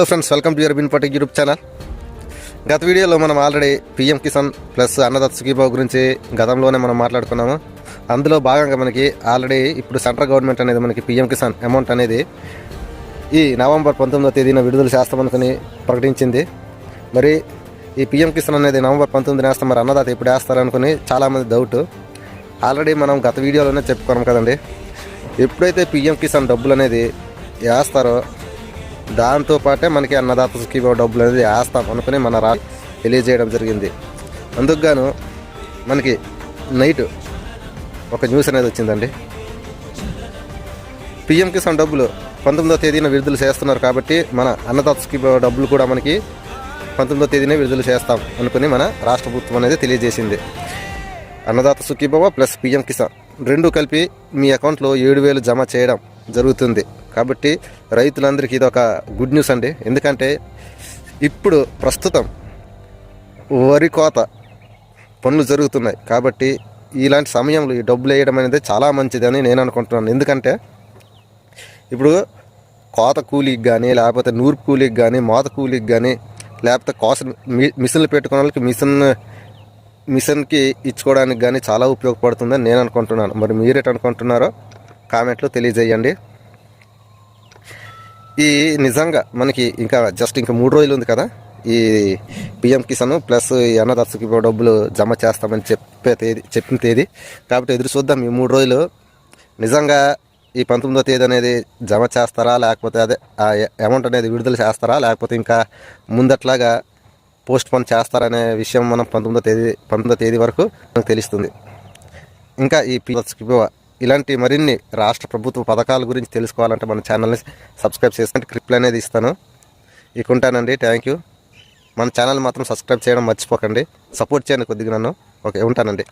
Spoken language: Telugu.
Hello friends welcome to your బిన్పటి YouTube channel. గత వీడియోలో మనం already PM Kisan plus Annadata Sukhibhava గురించి గతంలోనే మనం మాట్లాడుకున్నాము. అందులో భాగంగా మనకి ఆల్రెడీ ఇప్పుడు సెంట్రల్ గవర్నమెంట్ అనేది మనకి పిఎం కిసాన్ అమౌంట్ అనేది ఈ నవంబర్ పంతొమ్మిదో తేదీన విడుదల చేస్తామనుకుని ప్రకటించింది. మరి ఈ పిఎం కిసాన్ అనేది నవంబర్ పంతొమ్మిది వేస్తాం మరి అన్నదాత ఎప్పుడు వేస్తారనుకుని చాలామంది డౌట్ ఆల్రెడీ మనం గత వీడియోలోనే చెప్పుకున్నాం కదండి. ఎప్పుడైతే పిఎం కిసాన్ డబ్బులు అనేది వేస్తారో దాంతోపాటే మనకి అన్నదాత సుఖీభావ డబ్బులు అనేది వేస్తాం అనుకుని మన రా తెలియజేయడం జరిగింది. అందుకుగాను మనకి నైట్ ఒక న్యూస్ అనేది వచ్చిందండి. పిఎం కిసాన్ డబ్బులు పంతొమ్మిదో తేదీన విడుదల చేస్తున్నారు కాబట్టి మన అన్నదాత సుఖీభావ డబ్బులు కూడా మనకి పంతొమ్మిదో తేదీనే విడుదల చేస్తాం అనుకుని మన రాష్ట్ర ప్రభుత్వం అనేది తెలియజేసింది. అన్నదాత సుఖీభవ ప్లస్ పిఎం కిసాన్ రెండు కలిపి మీ అకౌంట్లో ఏడు వేలు జమ చేయడం జరుగుతుంది. కాబట్టి రైతులందరికీ ఇది ఒక గుడ్ న్యూస్ అండి. ఎందుకంటే ఇప్పుడు ప్రస్తుతం వరి కోత పనులు జరుగుతున్నాయి. కాబట్టి ఇలాంటి సమయంలో ఈ డబ్బులు వేయడం అనేది చాలా మంచిదని నేను అనుకుంటున్నాను. ఎందుకంటే ఇప్పుడు కోత కూలీకి కానీ లేకపోతే నూరు కూలీకి కానీ మోత కూలీకి కానీ లేకపోతే కోస మి- మిషన్లు పెట్టుకున్న వాళ్ళకి మిషన్ మిషన్కి ఇచ్చుకోవడానికి కానీ చాలా ఉపయోగపడుతుందని నేను అనుకుంటున్నాను. మరి మీరేట అనుకుంటున్నారో కామెంట్లో తెలియజేయండి. ఈ నిజంగా మనకి ఇంకా జస్ట్ ఇంకా మూడు రోజులు ఉంది కదా. ఈ పిఎం కిసాన్ ప్లస్ ఈ అన్నదాసుకి డబ్బులు జమ చేస్తామని చెప్పే తేదీ చెప్పిన తేదీ. కాబట్టి ఎదురు చూద్దాం ఈ మూడు రోజులు. నిజంగా ఈ పంతొమ్మిదో తేదీ అనేది జమ చేస్తారా లేకపోతే అదే ఆ అమౌంట్ అనేది విడుదల చేస్తారా లేకపోతే ఇంకా ముందట్లాగా పోస్ట్ పోన్ చేస్తారనే విషయం మనం పంతొమ్మిదో తేదీ పంతొమ్మిదో తేదీ వరకు మనకు తెలుస్తుంది. ఇంకా ఈ పిఎస్కిపో ఇలాంటి మరిన్ని రాష్ట్ర ప్రభుత్వ పథకాల గురించి తెలుసుకోవాలంటే మన ఛానల్ని సబ్స్క్రైబ్ చేసుకుంటే క్లిప్లు అనేది ఇస్తాను. ఇక ఉంటానండి థ్యాంక్ యూ మన ఛానల్ మాత్రం సబ్స్క్రైబ్ చేయడం మర్చిపోకండి. సపోర్ట్ చేయండి కొద్దిగా నన్ను. ఓకే ఉంటానండి.